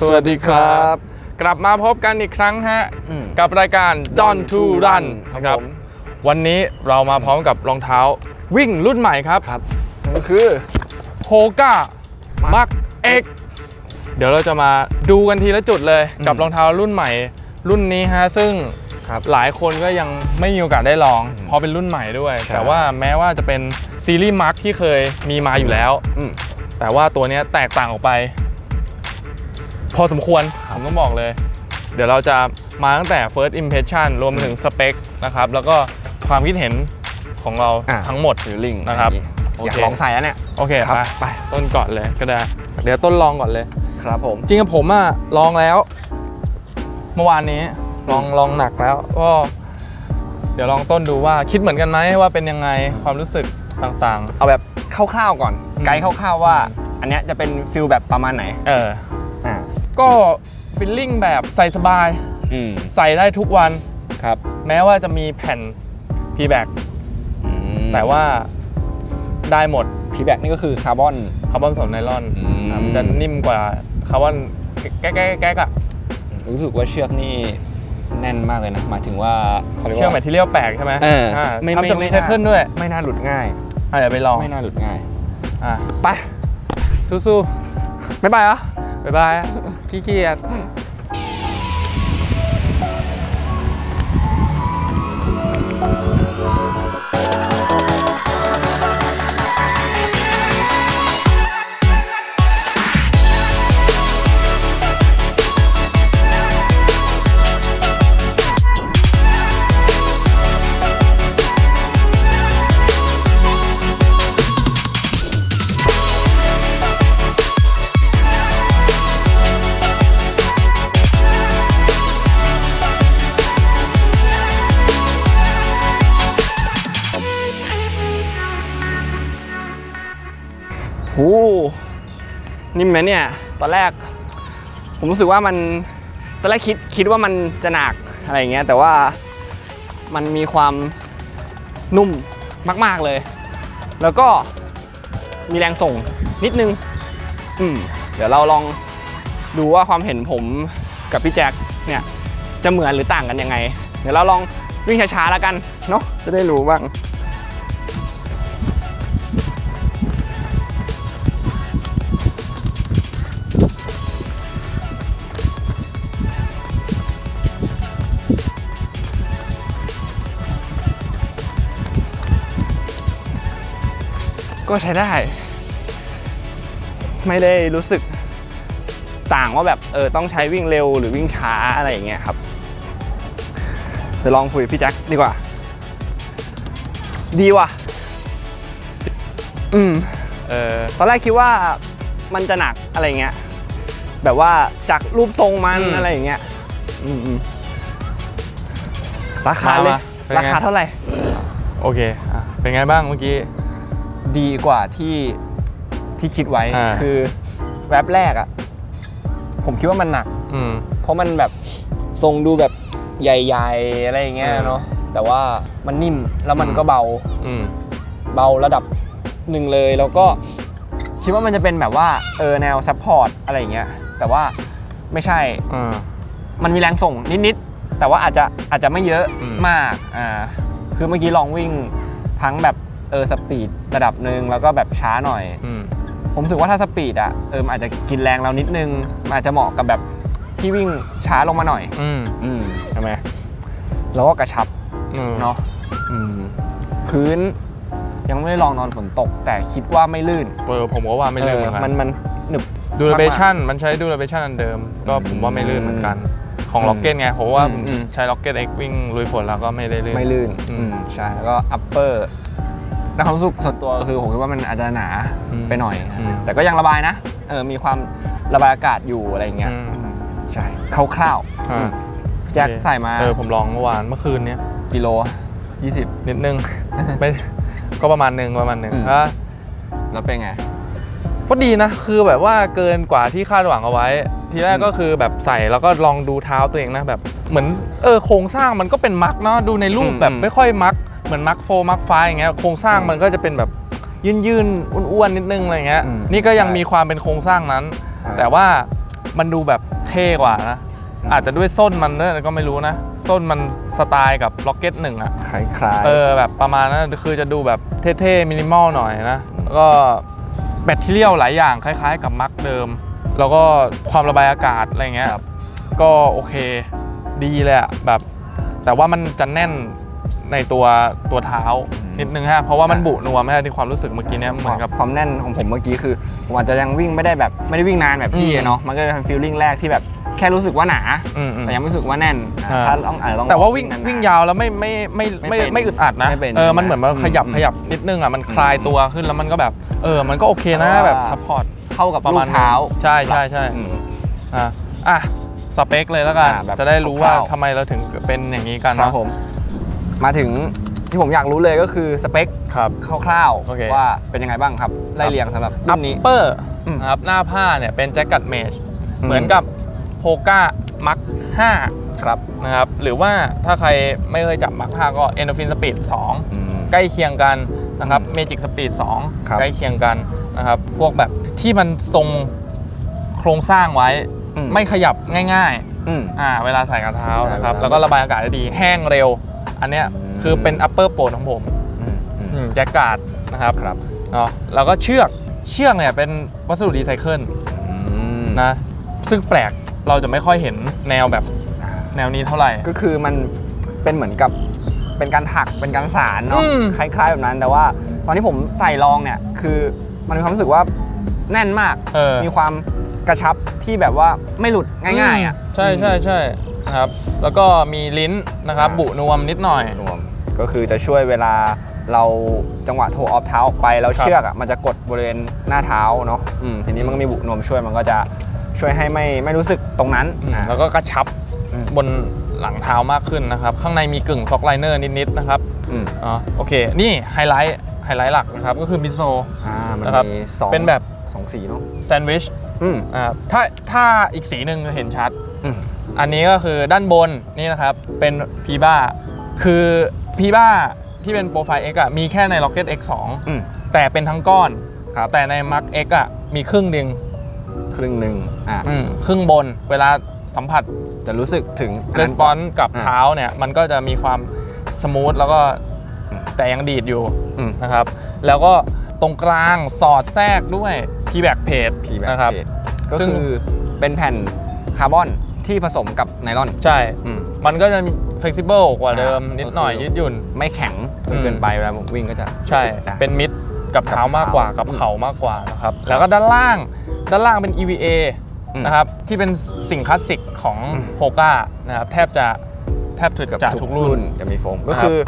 สวัสดีครับ กลับมาพบกันอีกครั้งฮะ อืม กับรายการ Don to Run ครับนะครับ ผมวันนี้เรามาพร้อมกับรองเท้าวิ่งรุ่นใหม่ครับครับนั่นก็คือ โฮก้ามักเอ็กเดี๋ยวเราจะมาดูกันทีละจุดเลยอืมกับรองเท้ารุ่นใหม่ รุ่นนี้ฮะ ซึ่งครับหลายคนก็ยังไม่มีโอกาสได้ลองอืมเพราะเป็นรุ่นใหม่ด้วย ใช่ แต่ว่าแม้ว่าจะเป็นซีรีส์มาร์คที่เคยมีมาอยู่แล้ว อืมแต่ว่าตัวเนี้ยแตกต่างออกไป พอสมควรผมต้องบอกเลย เดี๋ยวเราจะมาตั้งแต่ first impression รวมไปถึงสเปคนะครับ แล้วก็ความคิดเห็นของเราอะ ทั้งหมดฟิลลิ่งนะครับอยากโอเคลองใส่แล้วเนี่ย โอเคครับ ไปไปต้นก่อนเลยก็ได้ เดี๋ยวต้นลองก่อนเลย ครับผม จริงๆผมอะลองแล้ว เมื่อวานนี้ลองลองหนักแล้วก็เดี๋ยวลองต้นดูว่าคิดเหมือนกันไหมว่าเป็นยังไงความรู้สึกต่าง เอาแบบคร่าวๆก่อน อืม ไกด์คร่าวๆว่า อันเนี้ยจะเป็นฟิลแบบประมาณไหน ๆ เอออ่า ก็ฟิลลิ่งแบบใส่สบาย อืมใส่ได้ทุกวัน ครับแม้ว่าจะมีแผ่นพีแบ็กอืมแต่ว่าได้หมดพีแบ็กนี่ก็คือคาร์บอน คาร์บอนสนไนลอนอืมอะมันจะนิ่มกว่าคาร์บอนแก๊กแก๊กแก๊กอะรู้สึกว่าเชือกนี่แน่นมากเลยนะหมายถึงว่าเขาเรียกเชื่อว่า แมทเทียลแปลกใช่ไหมเอออ่าไม่ทำจากไม่รีไซเคิลไม่ด้วยไม่น่าหลุดง่าย อะเดี๋ยวไปลองไม่น่าหลุดง่ายอะไปสู้ๆบ๊ายบายเหรอ บ๊ายบายขี้เกียจ หูนิ่มไหมเนี่ย ตอนแรก ผมรู้สึกว่ามันตอนแรกคิดคิดว่ามันจะหนักอะไรอย่างเงี้ยแต่ว่ามันมีความนุ่มมาก ๆเลย แล้วก็มีแรงส่งนิดนึง อืมเดี๋ยวเราลองดูว่าความเห็นผมกับพี่แจ็คเนี่ยจะเหมือนหรือต่างกันยังไง เดี๋ยวเราลองวิ่งช้าๆแล้วกันเนาะจะได้รู้บ้าง ก็ใช้ได้ ไม่ได้รู้สึกต่างว่าแบบเออต้องใช้วิ่งเร็วหรือวิ่งช้าอะไรอย่างเงี้ยครับเดี๋ยวลองคุยกับพี่แจ็คดีกว่า ดีว่ะอืมเออตอนแรกคิดว่ามันจะหนักอะไรเงี้ยแบบว่าจากรูปทรงมันอืม อะไรอย่างเงี้ยอืมอืมราคาเลยมาเป็นไง ราคาเท่าไหร่ โอเคอะเป็นไงบ้างเมื่อกี้ ดีกว่าที่ที่คิดไว้อ่า คือแวบแรกอะผมคิดว่ามันหนัก อืม เพราะมันแบบทรงดูแบบใหญ่ๆอะไรอย่างเงี้ยอ่าเนาะแต่ว่ามันนิ่มแล้วมันอืม ก็เบา อืม เบาระดับหนึ่งเลยแล้วก็คิดว่ามันจะเป็นแบบว่าเออแนวซัพพอร์ตอะไรอย่างเงี้ยแต่ว่าไม่ใช่อ่า มันมีแรงส่งนิดๆแต่ว่าอาจจะอาจจะไม่เยอะอืม มากอ่าคือเมื่อกี้ลองวิ่งทั้งแบบ เออสปีดระดับหนึ่งแล้วก็แบบช้าหน่อย อืม ผมรู้สึกว่าถ้าสปีดอะเออมนอาจจะกินแรงเรานิดนึงมันอาจจะเหมาะกับแบบที่วิ่งช้าลงมาหน่อยอืมอืมใช่ไหมแล้วก็กระชับอืมเนาะอืมพื้นยังไม่ได้ลองนอนฝนตก แต่คิดว่าไม่ลื่นเออผมก็ว่าไม่ลื่นเหมือนเออกัมันนมันหนึบ ดูเรเบชันมันใช้ดูเรเบชันอันเดิม ก็ผมว่าไม่ลื่นเหมือนกัน ของอืมล็อกเก็ตไงผมว่าอืมอืม ใช้ล็อกเก็ตเอ็กวิ่งลุยฝนแล้วก็ไม่ได้ลื่น ไม่ลื่นอืมอืมใช่แล้วก็อัปเปอร์ ในความรู้สึกส่วนตัวคือผมคิดว่ามันอาจจะหนาอืมไปหน่อย อืม แต่ก็ยังระบายนะเออมีความระบายอากาศอยู่อะไรอย่างเงี้ยอืมอืมใช่คร่าวๆอ่าอืมแจ็คใส่มาเออผมลองเมื่อวานเมื่อคืนเนี้ยกิโลยี่สิบนิดนึง ไม่ก็ประมาณหนึ่งประมาณหนึ่งอืมแล้วแล้วเป็นไง ก็ดีนะ คือแบบว่าเกินกว่าที่คาดหวังเอาไว้ ทีแรกก็คือแบบใส่แล้วก็ลองดูเท้าตัวเองนะแบบเหมือนเออโครงสร้างมันก็เป็นมักเนาะดูในรูปอืมแบบอืม ไม่ค่อยมัก เหมือนมักโฟมักไฟอย่างเงี้ยโครงสร้างมันก็จะเป็นแบบยื่นๆอ้วนๆนิดนึงอะไรเงี้ยอืมนี่ก็ยังใช่มีความเป็นโครงสร้างนั้น ใช่ แต่ว่ามันดูแบบเท่กว่านะอาจจะด้วยส้นมันด้วยก็ไม่รู้นะ ส้นมันสไตล์กับล็อกเก็ตหนึ่งอะ คล้ายๆ เออแบบประมาณนั้นคือจะดูแบบเท่ๆมินิมอลหน่อยนะ แล้วก็แบตเตอรี่หลายอย่างคล้ายๆกับมักเดิม แล้วก็ความระบายอากาศอะไรเงี้ยครับ ก็โอเคดีเลยอะแบบ แต่ว่ามันจะแน่น ในตัวตัวเท้านิดนึงฮะเพราะว่ามันบุนวมฮะที่ความรู้สึกเมื่อกี้เนี้ยเหมือนกับความแน่นของผมเมื่อกี้คือผมอาจจะยังวิ่งไม่ได้แบบไม่ได้วิ่งนานแบบพี่อืมอะเนาะมันก็จะเป็นฟีลลิ่งแรกที่แบบแค่รู้สึกว่าหนาอืมอืมแต่ยังไม่รู้สึกว่าแน่นอ่าถ้าต้องอาจจะต้องแต่ว่าวิ่งนนๆวิ่งยาวแล้วไม่ไม่ไม่ไม่ไม่เป็นไม่อึดอัดนะไม่เป็นเออมันเหมือนมันอืมขยับอืมขยับนิดนึงอะมันคลายอืมตัวขึ้นแล้วมันก็แบบเออมันก็โอเคนะเพราะว่าแบบซัพพอร์ตเข้ากับประลูมาณกเท้าใช่ใช่ใช่อืมอะอะสเปคเลยแล้วกันอะแบบจะได้รู้ว่าคร่าวๆทำไมเราถึงเป็นอย่างนี้กันครับเนาะผม มาถึงที่ผมอยากรู้เลยก็คือสเปคครับ คร่าวโอเค ๆว่าเป็นยังไงบ้างครับไล่เรียงสำหรับอัรุ่ปนนี้ เปอร์อืมนะครับหน้าผ้าเนี่ยเป็นแจ็คกัดเมชอืม เหมือนกับโพก้ามักครับ5นะครับหรือว่าถ้าใครไม่เคยจับมัก5ก็ Endorphin Speed 2อืมใกล้เคียงกันนะครับ Magic Speed ครับ 2ใกล้เคียงกันนะครับพวกแบบที่มันทรงโครงสร้างไว้อืมไม่ขยับง่ายอืม ๆอ่าเวลาใส่กระเท้าใช่นะครับเวลา แล้วก็ระบายอากาศได้ดีแห้งเร็ว อันเนี้ยอืมคือเป็น upper โปรของผมอืมอืมแจ็คการ์ดนะครับครับเนาะแล้วก็เชือกเชือกเนี่ยเป็นวัสดุรีไซเคิลอืมนะซึ่งแปลกเราจะไม่ค่อยเห็นแนวแบบอ่าแนวนี้เท่าไหร่ ก็คือมันเป็นเหมือนกับเป็นการถักเป็นการสารเนาะอืมคล้าย ๆ แบบนั้น แต่ว่าตอนที่ผมใส่ลองเนี่ยคือมันมีความรู้สึกว่าแน่นมากเออมีความกระชับที่แบบว่าไม่หลุดง่ายๆอะใช่ใช่ใช่ นะครับ แล้วก็มีลิ้นนะครับอ่าบุนวมนิดหน่อย รวมก็คือจะช่วยเวลาเราจังหวะโทออฟเท้าออกไปแล้วครับ เชือกอะมันจะกดบริเวณหน้าเท้าเนาะอืมทีนี้มันก็มีบุนวมช่วยมันก็จะช่วยให้ไม่ไม่รู้สึกตรงนั้นอืมอะแล้วก็กระชับอืม บนหลังเท้ามากขึ้นนะครับ ข้างในมีกึ่งซ็อกไลเนอร์นิดๆนะครับอืมอ๋อโอเค นี่ไฮไลท์ไฮไลท์หลักนะครับก็คือมิโซ อ่ามันนะครับมีสองเป็นแบบ สองสีเนาะแซนด์วิชอืมอ่าถ้าถ้าอีกสีหนึ่งเห็นชัด อืม อันนี้ก็คือด้านบนนี่นะครับเป็นพีบ้าคือพีบ้าที่เป็นโปรไฟล์ X อะมีแค่ใน Rocket X อืม2แต่เป็นทั้งก้อน ครับแต่ใน Mark X อะมีครึ่งหนึ่งครึ่งหนึ่งอะอืมครึ่งบนเวลาสัมผัส จะรู้สึกถึงレスปอนส์กับอ่าเท้าเนี่ยมันก็จะมีความสมูทแล้วก็แต่ยังดีดอยู่อืม นะครับ แล้วก็ตรงกลางสอดแทรกด้วย P-back page ทีแบบนะครับ ก็ซึ่ง คือเป็นแผ่นคาร์บอน ที่ผสมกับไนลอนใช่ อืมมันก็จะมี flexible กว่าเดิมอ่านินิดหน่อยก็คือยืดหยุ่น ไม่แข็งจอืนมเกินไปเวลาวิ่งก็จะใช่ รู้สึกได้ เป็นมิดกับเท้ามากกว่ากับกับเท้าเข่ามากกว่านะครับ แล้วก็ด้านล่างด้านล่างเป็น EVA อืมนะครับที่เป็นสิ่งคลาสสิกของอืมโ o ก้านะครับแทบจะแทบจะจากทุกรุ่น จะมีโฟมก็นะครับคือ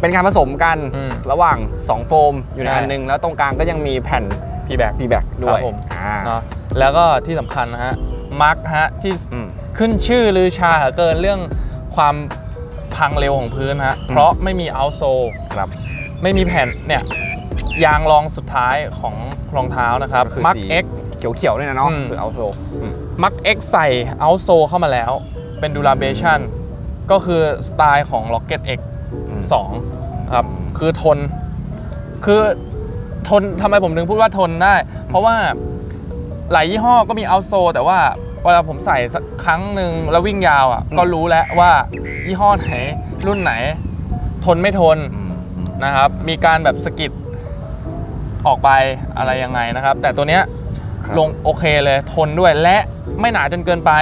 เป็นการผสมกันอืมระหว่าง 2 โฟมอยู่ในใช่ อันหนึง แล้วตรงกลางก็ยังมีแผ่น P-back P-back ด้วครัยบผม อ่าเนาะแล้วก็ที่สำคัญนะฮะมาร์คฮะที่อืม ขึ้นชื่อลือชาเหลือเกินเรื่องความพังเร็วของพื้นฮะเพราะไม่มีเอาโซครับไม่มีแผ่นเนี่ยยางรองสุดท้ายของรองเท้านะครับก็คือมักสีเอ็กเขียวๆด้วยนะเนาะอืมคือเอาโซมักเอ็กใส่เอาโซเข้ามาแล้ว เป็นดู r าเบชันก็คือสไตล์ของ Rocket X 2ครับคือทน คือทนทำไมผมถึงพูดว่าทนได้ เพราะว่าหลายยี่ห้อก็มีเอาโซแต่ว่าเวลาผมใส่สักครั้งหนึ่งแล้ววิ่งยาวอะอืมก็รู้แล้วว่ายี่ห้อไหนรุ่นไหน ทนไม่ทนนะครับ มีการแบบสะกิดออกไปอะไรยังไงนะครับ แต่ตัวเนี้ยครับลงโอเคเลยทนด้วยและไม่หนาจนเกินไป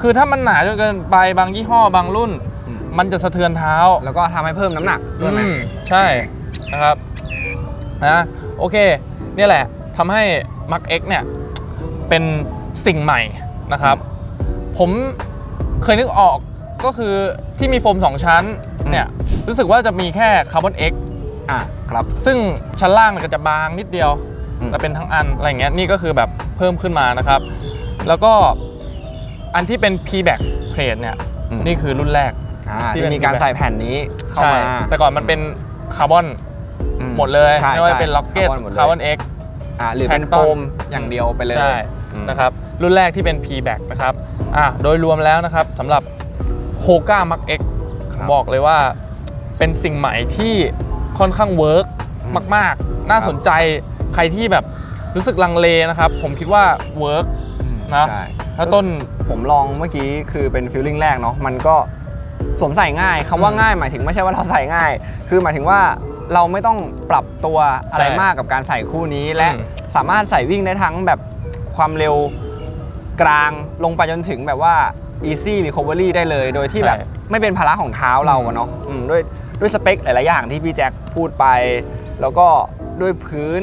คือถ้ามันหนาจนเกินไปบางยี่ห้อบางรุ่นอืมมันจะสะเทือนเท้าแล้วก็ทำให้เพิ่มน้ำหนักด้วยไหมอืมใช่นะครับนะโอเคเนี่ยแหละทำให้ Mark X เนี่ยเป็นสิ่งใหม่ นะครับ ผมเคยนึกออกก็คือที่มีโฟม 2 ชั้นเนี่ยรู้สึกว่าจะมีแค่คาร์บอน X อะครับซึ่งชั้นล่างเนี่ยก็จะบางนิดเดียวอืมแต่เป็นทั้งอันอะไรอย่างเงี้ยนี่ก็คือแบบเพิ่มขึ้นมานะครับ แล้วก็อันที่เป็น P-back plate เนี่ยนี่คือรุ่นแรกอ่าที่ที่เป็นมีการใส่แผ่นนี้เข้าใช่มาแต่ก่อนมันเป็นคาร์บอนอืหมดเลยใช่ไม่ว่าจะใช่เป็นล็อกเก็ตคาร์บอนหมดเลยคาร์บอนเอ็กอ่าหรือเป็นแพโฟนต้นมอย่างเดียวไปเลยใช่อืมนะครับ รุ่นแรกที่เป็น P-back นะครับอะโดยรวมแล้วนะครับสำหรับ h o g a Mark X ครับบอกเลยว่าเป็นสิ่งใหม่ที่ค่อนข้างเวิร์กมาก ๆ น่าครับสนใจใครที่แบบรู้สึกลังเลนะครับ ผมคิดว่าเวิร์กนะใช่ถ้าต้นผมลองเมื่อกี้คือเป็นฟิลลิ่งแรกเนาะมันก็สวมใส่ง่ายคำว่าอืมง่ายหมายถึงไม่ใช่ว่าเราใส่ง่าย คือหมายถึงว่าเราไม่ต้องปรับตัวอะไรใช่มากกับการใส่คู่นี้และอืมสามารถใส่วิ่งได้ทั้งแบบความเร็ว กลางลงไปจนถึงแบบว่า easy recovery ได้เลย โดยที่แบบไม่เป็นภาระของเท้าเราอะเนาะอืมด้วยด้วยสเปคหลาย ๆ อย่างที่พี่แจ็คพูดไป แล้วก็ด้วยพื้น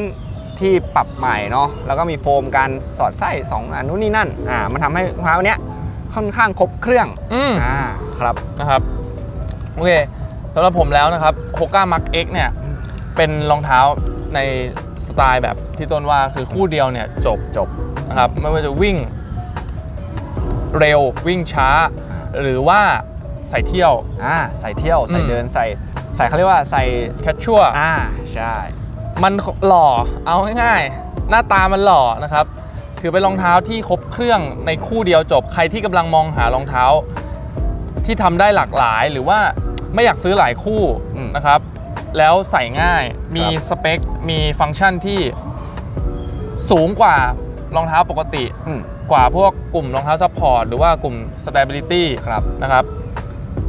ที่ปรับใหม่เนาะแล้วก็มีโฟมการสอดไส้สองอันนู้นนี่นั่นอ่ามันทำให้รองเท้าเนี้ยค่อนข้างครบเครื่องอืม อ่าครับ นะครับโอเคสำหรับผมแล้วนะครับ Hoka Mark X เนี่ย เป็นรองเท้าในสไตล์แบบที่ต้นว่าคือคู่เดียวเนี่ย จบจบนะครับ ไม่ว่าจะวิ่ง เร็ววิ่งช้า หรือว่าใส่เที่ยว อ่าใส่เที่ยวใส่อืมเดินใส่ใส่เขาเรียกว่าใส่แคชชัวอ่าใช่ มันหล่อเอาง่ายๆ หน้าตามันหล่อนะครับ ถือเป็นรองเท้าที่ครบเครื่องในคู่เดียวจบใครที่กำลังมองหารองเท้า ที่ทำได้หลากหลายหรือว่าไม่อยากซื้อหลายคู่นะครับ แล้วใส่ง่ายมีสเปค มีฟังก์ชันที่สูงกว่ารองเท้าปกติอืม กว่าพวกกลุ่มรองเท้าซัพพอร์ตหรือว่ากลุ่ม stability ครับนะครับ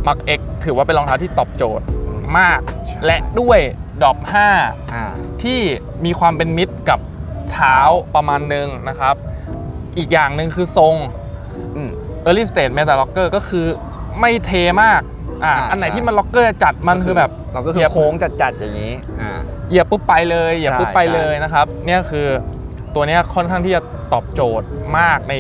Mark X ถือว่าเป็นรองเท้าที่ตอบโจทย์มากใช่และด้วยดรอปอ่า 5 ที่มีความเป็นมิตรกับเท้าประมาณหนึงนะครับ อีกอย่างหนึ่งคือทรง อืม Early Stage Meta Locker ก็คือไม่เทมากอ่าอ่าอันไหนใช่ ที่มันล็อกเกอร์จัดมันคือแบบเราก็คืเหยีอยบ โค้งจัดๆอย่างนี้อ่า เหยียบปุ๊บไปเลยเหยียบใช่ปุ๊บไปใช่ เลยนะครับเนี่ยคือตัวเนี้ยค่อนข้างที่จะ ตอบโจทย์มากใน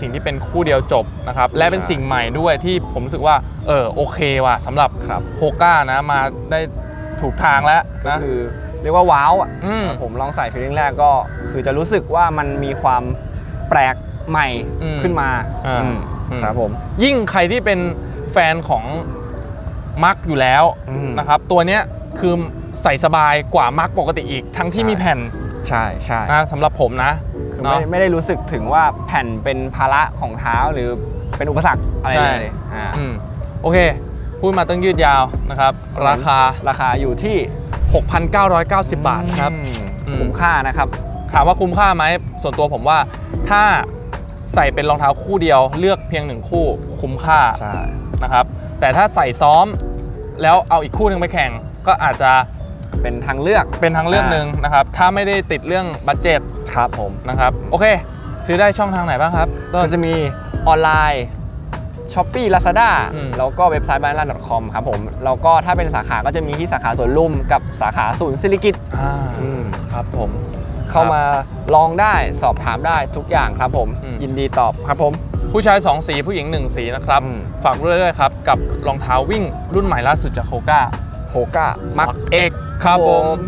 สิ่งที่เป็นคู่เดียวจบนะครับและเป็นสิ่งใหม่ด้วยที่ผมรู้สึกว่าเออโอเคว่ะสำหรับครับโฮก้านะมาได้ถูกทางแล้วก็นะ คือเรียกว่าว้าวอะอืมผมลองใส่ฟีลลิ่งแรกก็คือจะรู้สึกว่ามันมีความแปลกใหม่อืมขึ้นมาอ่าอืมอืม ครับผม ยิ่งใครที่เป็นแฟนของมักอยู่แล้วอืมนะครับตัวเนี้ยคือใส่สบายกว่ามักปกติอีก ทั้งที่ใช่ มีแผ่น ใช่ใช่นะสำหรับผมนะคือเนาะไม่ไม่ได้รู้สึกถึงว่าแผ่นเป็นภาระของเท้าหรือเป็นอุปสรรคอะไรใช่ เลยอ่าอืมโอเค พูดมาตั้งยืดยาวนะครับ ราคา ราคาอยู่ที่6,990 บาทครับอืมอืม คุ้มค่านะครับ ถามว่าคุ้มค่าไหม ส่วนตัวผมว่าถ้าใส่เป็นรองเท้าคู่เดียวเลือกเพียงหนึ่งคู่คุ้มค่า ใช่ นะครับแต่ถ้าใส่ซ้อมแล้วเอาอีกคู่หนึ่งไปแข่งก็อาจจะ เป็นทางเลือกเป็นทางเลือกหนึ่งนะครับถ้าไม่ได้ติดเรื่องบัตเจ็ตครับผมนะครับโอเค ซื้อได้ช่องทางไหนบ้างครับต้ก็นจะมีออนไลน์ s h อ p e e Lazada อืมแล้วก็เว็บไซต์ b a n a n c o m ครับผมแล้วก็ถ้าเป็นสาขาก็จะมีที่สาขาสวนลุมกับสาขาศูนย์สิริกิตอ่าอืมครับผม เข้ามาลองได้สอบถามได้ทุกอย่างครับผมอืมยินดีตอบครับผม ผู้ชาย 2 สีผู้หญิง 1 สีนะครับอืมฝากด้วยด้วยครับ กับรองเท้าวิ่งรุ่นใหม่ล่าสุดจากโคก้า โฮก้ามักเอ็กครับผมผม